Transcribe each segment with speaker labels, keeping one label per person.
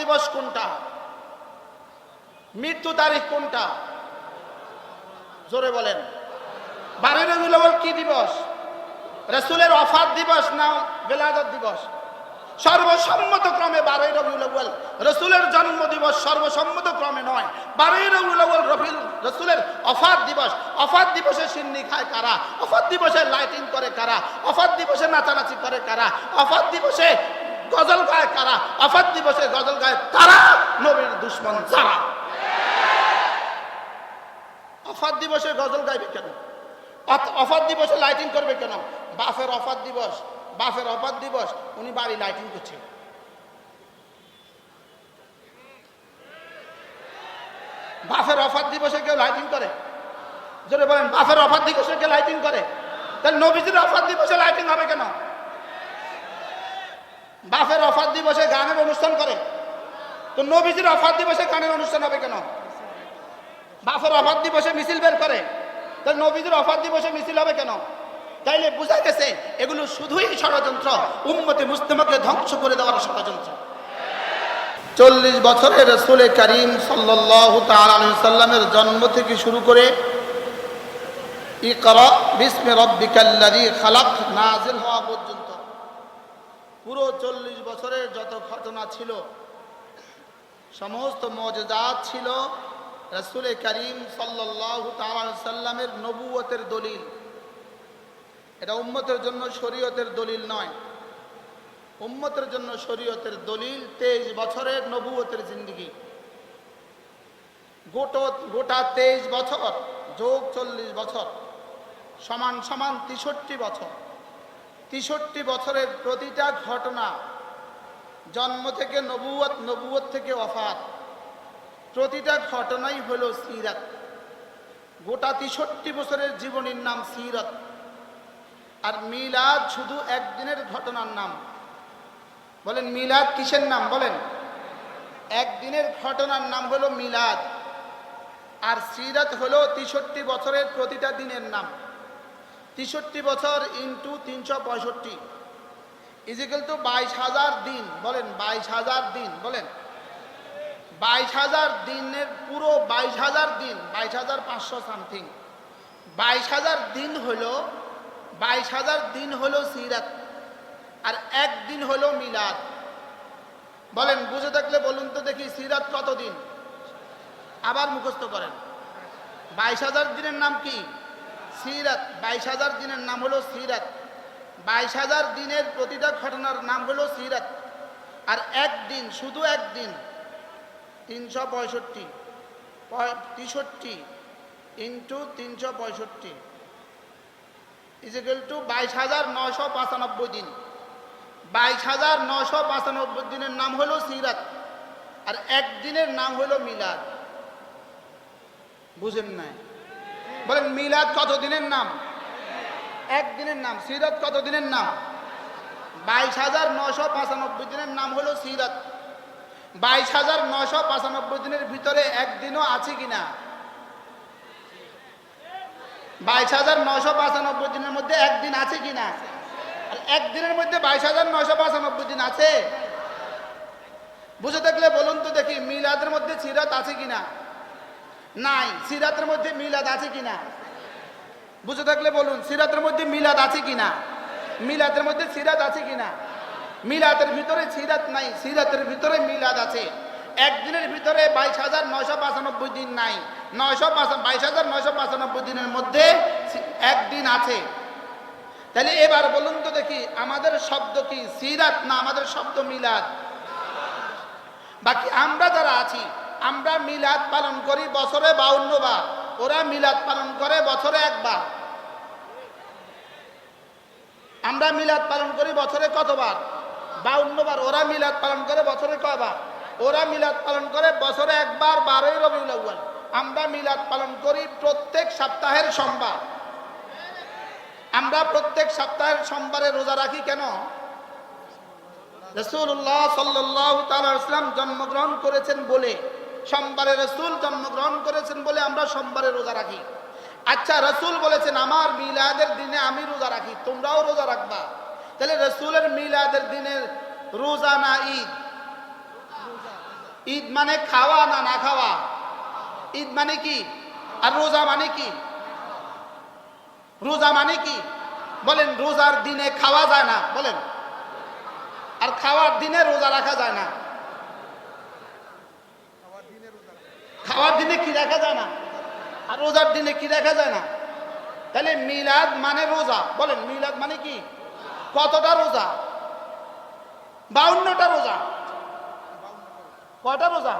Speaker 1: দিবস কোনটা? মৃত্যু তারিখ কোনটা? জোরে বলেন। বারোই রবিউল কি দিবস? রসুলের অফাত দিবস না বেলাদত দিবস? সর্বসম্মত ক্রমে বারোই রবিউল রসুলের জন্ম দিবস সর্বসম্মত ক্রমে নয়। বারোই রবিউল রবিউল, রসুলের অফাত দিবস। অফাত দিবসে সিন্নি খায় কারা? অফাত দিবসে লাইটিং করে কারা? অফাত দিবসে নাচানাচি করে কারা? অফাত দিবসে গজল গায় কারা? অফাত দিবসে গজল গায় তারা নবীর দুশ্মন যারা। অফাত দিবসে গজল গাইবে কেন? অফাত দিবসে লাইটিং করবে কেন? বাফের অফাত দিবস বাফের অফাত দিবস, উনি বাড়ি লাইটিং করছে। বাফের অফাত দিবসে কেউ লাইটিং করে? যদি বলেন বাফের অফাত দিবসে কেউ লাইটিং করে? তাহলে নবীজির অফাত দিবসে লাইটিং হবে কেন? বাফের অফার দিবসে গানের অনুষ্ঠান করে। তো নবীজির অফার দিবসে গানের অনুষ্ঠান হবে কেন? বাফের অফার দিবসে মিছিল বের করে। তাহলে নবীদের অফার দিবসে মিছিল হবে কেন? তাইলে বোঝা গেছে, এগুলো শুধুই ষড়যন্ত্র। উম্মতে মুস্তেমাকে ধ্বংস করে দেওয়ার ষড়যন্ত্র। চল্লিশ বছরের রসুল করিম সাল্লাহ সাল্লামের জন্ম থেকে শুরু করে ইকরা বিস্মে রব্বিকাল্লাযী খালাক নাজিল হওয়া পর্যন্ত পুরো চল্লিশ বছরের যত ঘটনা ছিল, সমস্ত মজেদাত ছিল রসুল করিম সাল্লাহ সাল্লামের নবুয়তের দলিল। এটা উম্মতের জন্য শরীয়তের দলিল নয়। উম্মতের জন্য শরীয়তের দলিল তেইশ বছরের নবুয়তের জিন্দিগি। গোটো, গোটা তেইশ বছর, যোগ চল্লিশ বছর, সমান সমান তেষট্টি বছর। তেষট্টি বছরের প্রতিটা ঘটনা জন্ম থেকে নবুয়ত নবুয়ত থেকে অফাত প্রতিটা ঘটনাই হলো সিরাত। গোটা তেষট্টি বছরের জীবনীর নাম সিরাত। আর মিলাদ শুধু একদিনের ঘটনার নাম। বলেন, মিলাদ কিসের নাম? বলেন। একদিনের ঘটনার নাম হলো মিলাদ। আর সিরাত হলো তেষট্টি বছরের প্রতিটা দিনের নাম। তেষট্টি বছর ইন্টু তিনশো পঁয়ষট্টি। ইজিক্যাল টু বাইশ হাজার দিন, বলেন বাইশ হাজার দিন, বলেন। বাইশ হাজার দিনের পুরো বাইশ হাজার দিন, বাইশ হাজার পাঁচশো সামথিং বাইশ হাজার দিন হলো, বাইশ হাজার দিন হলো সিরাত, আর একদিন হলো মিলাদ। বলেন, বুঝে থাকলে বলুন তো দেখি সিরাত কত দিন আবার মুখস্থ করেন। বাইশ হাজার দিনের নাম কি? সিরাত, বাইশ হাজার দিনের নাম হলো সিরাত। বাইশ হাজার দিনের প্রতিটা ঘটনার নাম হলো সিরাত। আর একদিন, শুধু একদিন, তিনশো পঁয়ষট্টি তেষট্টি ইন্টু তিনশো পঁয়ষট্টি। ইজিক্যাল টু বাইশ হাজার নশো পঁচানব্বই দিন। বাইশ হাজার নশো পঁচানব্বই দিনের নাম হলো সিরাত। আর একদিনের নাম হলো মিলাদ। বুঝেন নাই? বলেন, মিলাদ কত দিনের নাম? একদিনের নাম, সিরাত কত দিনের নাম? বাইশ হাজার নশো পঁচানব্বই দিনের নাম হলো সিরাত। বাইশ হাজার নশো পঁচানব্বই দিনের ভিতরে একদিনও আছে কিনা বাইশ হাজার নশো পঁচানব্বই দিনের মধ্যে একদিন আছে কিনা একদিনের মধ্যে বাইশ হাজার নশো পঁচানব্বই দিন আছে। বুঝে থাকলে বলুন তো দেখি, মিলাদের মধ্যে সিরাত আছে কিনা নাই। সিরাতের মধ্যে মিলাদ আছে কিনা? বুঝে থাকলে বলুন, সিরাতের মধ্যে মিলাদ আছে কিনা? মিলাদের মধ্যে সিরাত আছে কিনা? মিলাদের ভিতরে সিরাত নাই, সিরাতের ভিতরে মিলাদ আছে। একদিনের ভিতরে বাইশ হাজার নয়শো পঁচানব্বই দিন নাই। নয়শো বাইশ হাজার নয়শো পঁচানব্বই দিনের মধ্যে একদিন আছে। তাহলে এবার বলুন তো দেখি, আমাদের শব্দ কি? সিরাত না আমাদের শব্দ মিলাদ? বাকি আমরা যারা আছি আমরা মিলাদ পালন করি বছরে বাউন্ন বার। ওরা মিলাদ পালন করে বছরে একবার আমরা মিলাদ পালন করি বছরে কতবার? বাউন্ন বার। ওরা মিলাদ পালন করে বছরে কয়বার ওরা মিলাদ পালন করে বছরে একবার বারোই রবিউল আউয়াল। আমরা মিলাদ পালন করি প্রত্যেক সপ্তাহের সোমবার। আমরা প্রত্যেক সপ্তাহের সোমবারে রোজা রাখি কেন? রসুল্লাহ সাল্লাহ তালাম জন্মগ্রহণ করেছেন বলে। সোমবারে রসুল জন্মগ্রহণ করেছেন বলে আমরা সোমবারে রোজা রাখি। আচ্ছা রসুল বলেছেন, আমার মিলাদের দিনে আমি রোজা রাখি, তোমরাও রোজা রাখবা। তাহলে রসুলের মিলাদের দিনের রোজা না ঈদ? ঈদ মানে খাওয়া না না খাওয়া? ঈদ মানে কি? আর রোজা মানে কি? রোজা মানে কি? বলেন, রোজার দিনে খাওয়া যায় না, বলেন। আর খাওয়ার দিনে রোজা রাখা যায় না। খাওয়ার দিনে কি রাখা যায় না? আর রোজার দিনে কি রাখা যায় না? তাহলে মিলাদ মানে রোজা। বলেন, মিলাদ মানে কি? কতটা রোজা? বাউন্নটা রোজা। কটা রোজা?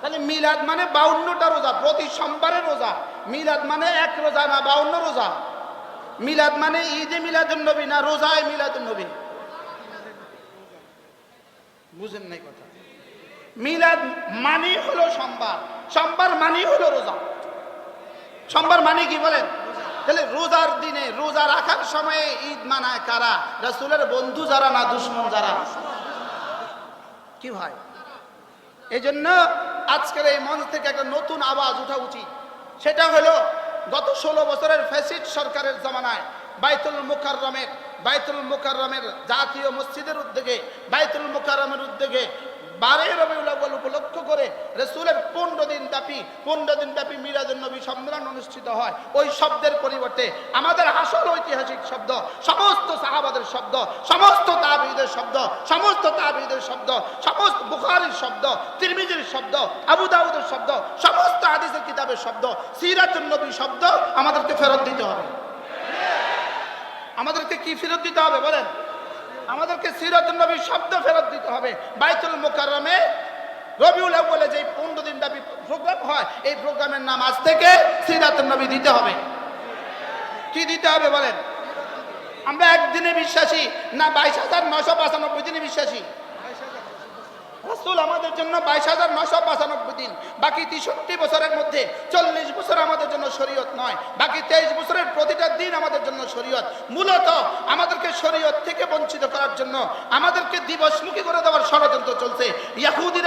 Speaker 1: তাহলে মিলাদ মানে বাউন্নটা রোজা, প্রতি সোমবারে রোজা। মিলাদ মানে এক রোজা না বাউন্ন রোজা? মিলাদ মানে ঈদে মিলাদুন নবী না রোজায় মিলাদুন নবী? বুঝেন নাই কথা। মিলাদ মানে হলো সোমবার। সোমবার মানে হলো রোজা। সোমবার মানে কি বলেন? তাহলে রোজার দিনে, রোজা রাখার সময়ে ঈদ মানায় কারা? রাসূলের বন্ধু যারা না দুশ্মন যারা? কি ভাই? এই জন্য আজকের এই মঞ্চ থেকে একটা নতুন আওয়াজ উঠা উচিত। সেটা হলো, গত ষোলো বছরের ফ্যাসিড সরকারের জমানায় বাইতুল মুকাররমের বাইতুল মুকাররমের জাতীয় মসজিদের উদ্যোগে, বাইতুল মুকাররমের উদ্যোগে বারে রবিউল রসুলের পনেরো দিন ব্যাপী, পনেরো দিন ব্যাপী মিরাজুল নবী সম্মেলন অনুষ্ঠিত হয়। ওই শব্দের পরিবর্তে আমাদের আসল ঐতিহাসিক শব্দ, সমস্ত সাহাবাদের শব্দ, সমস্ত তাবিদের শব্দ, সমস্ত তাবিদের শব্দ, সমস্ত বুখারির শব্দ, তিরমিজির শব্দ, আবু দাউদের শব্দ, সমস্ত আদিসের কিতাবের শব্দ সিরাতুল নবী শব্দ আমাদেরকে ফেরত দিতে হবে। আমাদেরকে কি ফেরত দিতে হবে বলেন? আমাদেরকে সিরাতুল নবী শব্দ ফেরত দিতে হবে। বাইতুল মোকাররমে রবিউল আউ্বালে যে পনেরো দিন ব্যাপী প্রোগ্রাম হয়, এই প্রোগ্রামের নাম আজ থেকে সিরাতুল নবী দিতে হবে। কি দিতে হবে বলেন? আমরা একদিনে বিশ্বাসী, না বাইশ হাজার নশো পঁচানব্বই দিনে বিশ্বাসী। আমাদের জন্য বাইশ হাজার নশো পঁচানব্বই দিন, বাকি তেষট্টি বছরের মধ্যে চল্লিশ বছর আমাদের জন্য শরীয়ত নয়, বাকি তেইশ বছরের প্রতিটা দিন আমাদের জন্য শরীয়ত। মূলত আমাদেরকে শরীয়ত থেকে বঞ্চিত করার জন্য আমাদেরকে দিবসমুখী করে দেওয়ার ষড়যন্ত্র চলছে।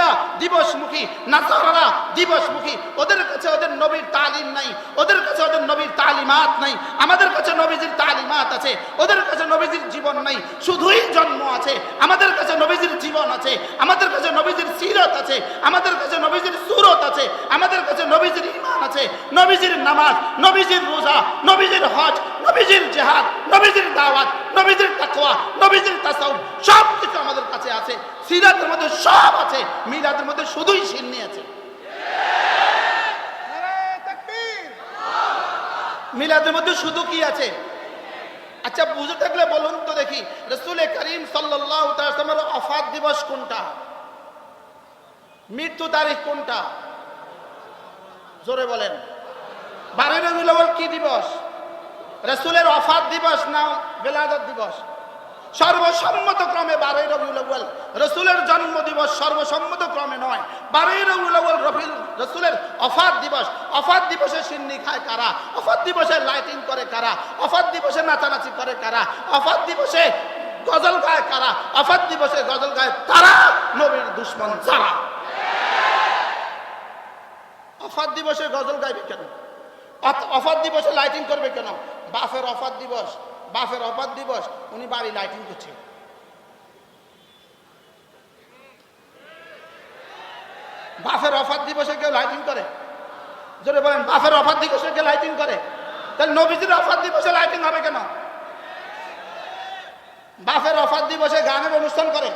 Speaker 1: ইয়াহুদিরা দিবসমুখী, নাসারারা দিবসমুখী। ওদের কাছে ওদের নবীর তালিম নাই, ওদের কাছে ওদের নবীর তালিমাত নাই, আমাদের কাছে নবীজির তালিমাত আছে, ওদের কাছে নবীজির জীবন নাই, শুধুই জন্ম আছে, আমাদের কাছে নবীজির জীবন আছে, আমাদের কাছে নবীজির সিরত আছে, আমাদের কাছে নবীজির সুরত আছে, আমাদের কাছে নবীজির ইমান আছে, নবীজির নামাজ, নবীজির রোজা, নবীজির হজ, নবীজির জেহাদ, নবীজির দাওয়াত, নবীজির তাকওয়া, নবীজির তাসাউফ সব কিছু আমাদের কাছে আছে, সিরাতের মধ্যে সব আছে, মিলাদের মধ্যে শুধুই সিন্নি আছে মিলাদের মধ্যে শুধু কি আছে? আচ্ছা বুঝে থাকলে বলুন তো দেখি, রসুল করিম সাল্লামের অফাত দিবস কোনটা? মৃত্যু তারিখ কোনটা? জোরে বলেন। বারোই রবিউল কি দিবস? রসুলের অফাত দিবস না বেলাদত দিবস? সর্বসম্মত ক্রমে বারোই রবিউল আউয়াল রসুলের জন্ম দিবস সর্বসম্মত ক্রমে নয়। বারোই রবিউল আউয়াল রবিউল রসুলের অফাত দিবস। অফাত দিবসে সিন্নি খায় কারা? অফাত দিবসে লাইটিং করে কারা? অফাত দিবসে নাচানাচি করে কারা? অফাত দিবসে গজল গায় কারা? অফাত দিবসে গজল গায় তারা? নবীর দুশ্মন যারা? অফাত দিবসে গজল গাইবে কেন? অফাত দিবসে লাইটিং করবে কেন? বাফের অফাত দিবস বাফের অফাত দিবস, উনি বাড়ি লাইটিং করছে বাফের অফাত দিবসে কেউ লাইটিং করে? জোরে বলেন বাফের অফাত দিবসে কেউ লাইটিং করে? তাহলে নবীজির অফাত দিবসে লাইটিং হবে কেন? বাফের অফাত দিবসে গানের অনুষ্ঠান করে?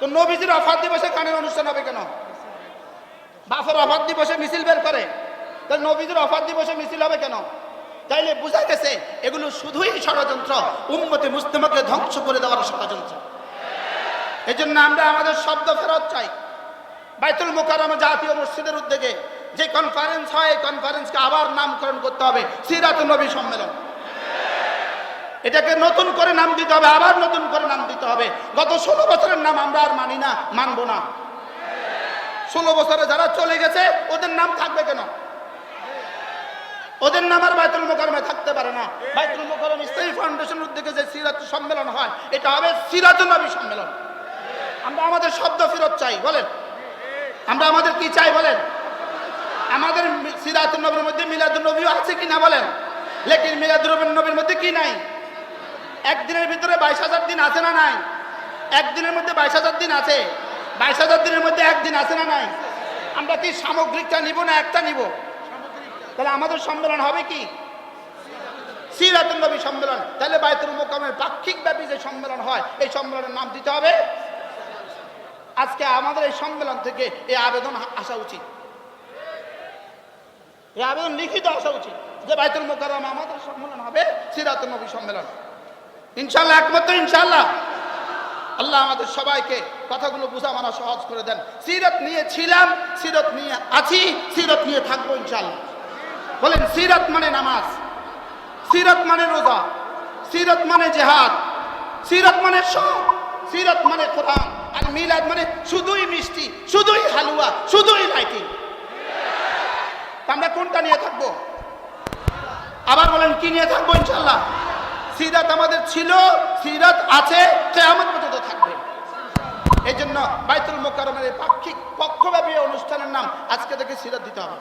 Speaker 1: তো নবীজির অফাত দিবসে গানের অনুষ্ঠান হবে কেন? বাফের অফাত দিবসে মিছিল বের করে? তাহলে নবীদের অফার দিবসে মিছিল হবে কেন? তাইলে বোঝা গেছে, এগুলো শুধুই ষড়যন্ত্র। উন্মতি মুস্তেমাকে ধ্বংস করে দেওয়ার ষড়যন্ত্র। এই জন্য আমরা আমাদের শব্দ ফেরত চাই। বাইতুল মোকারমে জাতীয় মসজিদের উদ্যোগে যে কনফারেন্স হয়, এই কনফারেন্সকে আবার নামকরণ করতে হবে সিরাত নবী সম্মেলন। এটাকে নতুন করে নাম দিতে হবে, আবার নতুন করে নাম দিতে হবে। গত ষোলো বছরের নাম আমরা আর মানি না, মানবো না। ষোলো বছরে যারা চলে গেছে, ওদের নাম থাকবে কেন? ওদের নাম আর বাইতুল মোকারমে থাকতে পারে না। বাইতুল মোকারম ইসলামী ফাউন্ডেশন উদ্যোগে যে সিরাত সম্মেলন হয়, এটা হবে সিরাত নবী সম্মেলন। আমরা আমাদের শব্দ ফেরত চাই, বলেন। আমরা আমাদের কি চাই, বলেন? আমাদের সিরাত নবীর মধ্যে মিলাদুল নবীও আছে কি না বলেন? লেকিন মিলাদুল নবীর মধ্যে কি নাই? একদিনের ভিতরে বাইশ হাজার দিন আছে না নাই? একদিনের মধ্যে বাইশ হাজার দিন আছে। বাইশ হাজার দিনের মধ্যে একদিন আছে না নাই? আমরা কি সামগ্রিকটা নিব না একটা নিব? তাহলে আমাদের সম্মেলন হবে কি? সিরাতুল নবী সম্মেলন। তাহলে বাইতুল মোকামের পাক্ষিক ব্যাপী যে সম্মেলন হয়, এই সম্মেলনের নাম দিতে হবে? আজকে আমাদের এই সম্মেলন থেকে এই আবেদন আসা উচিত। এই আবেদন লিখিত আসা উচিত যে বাইতুল মোকাররম আমাদের সম্মেলন হবে সিরাতুল নবী সম্মেলন। ইনশাল্লাহ একমাত্র ইনশাল্লাহ আল্লাহ আমাদের সবাইকে কথাগুলো বোঝা মানা সহজ করে দেন। সিরত নিয়ে ছিলাম, সিরত নিয়ে আছি, সিরত নিয়ে থাকব ইনশাল্লাহ বলেন, সিরত মানে নামাজ। সিরত মানে রোজা। সিরত মানে জেহাদ। সিরত মানে সব। সিরত মানে কোরআন। আর মিলাদ মানে শুধুই মিষ্টি, শুধুই হালুয়া, শুধুই লাইটিং। আমরা কোনটা নিয়ে থাকব? আবার বলেন, কি নিয়ে থাকব ইনশাল্লাহ সিরাত আমাদের ছিল, সিরাত আছে, কেয়ামত পর্যন্ত থাকবে। এই জন্য বাইতুল মোকারমের পাক্ষিক পক্ষব্যাপী অনুষ্ঠানের নাম আজকে থেকে সিরাত দিতে হবে।